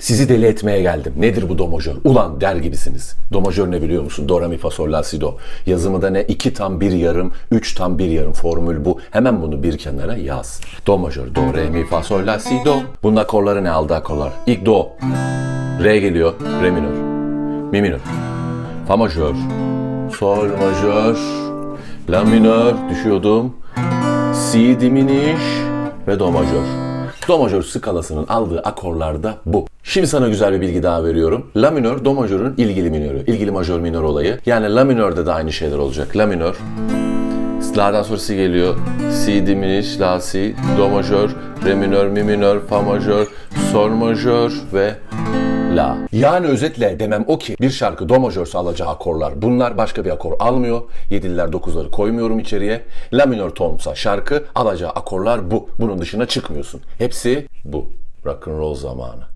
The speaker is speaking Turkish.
Sizi deli etmeye geldim. Nedir bu do majör? Ulan der gibisiniz. Do majör ne biliyor musun? Do, re, mi, fa, sol, la, si, do. Yazımı da ne? 2 tam bir yarım, 3 tam bir yarım formül bu. Hemen bunu bir kenara yaz. Do majör, do, re, mi, fa, sol, la, si, do. Bunun akorları ne aldı akorlar? İlk do. Re geliyor, re minör. Mi minör. Fa majör. Sol majör. La minör düşüyordum. Si diminiş ve do majör. Do majör skalasının aldığı akorlar da bu. Şimdi sana güzel bir bilgi daha veriyorum. La minör, do majörün ilgili minörü. ilgili majör minör olayı. Yani la minörde de aynı şeyler olacak. La minör. La'dan sonra si geliyor. Si diminiş, la si, do majör, re minör, mi minör, fa majör, sol majör ve la. Yani özetle demem o ki bir şarkı do majörse alacağı akorlar bunlar başka bir akor almıyor. Yediler dokuzları koymuyorum içeriye. La minör tonsa şarkı alacağı akorlar bu. Bunun dışına çıkmıyorsun. Hepsi bu. Rock'n'roll zamanı.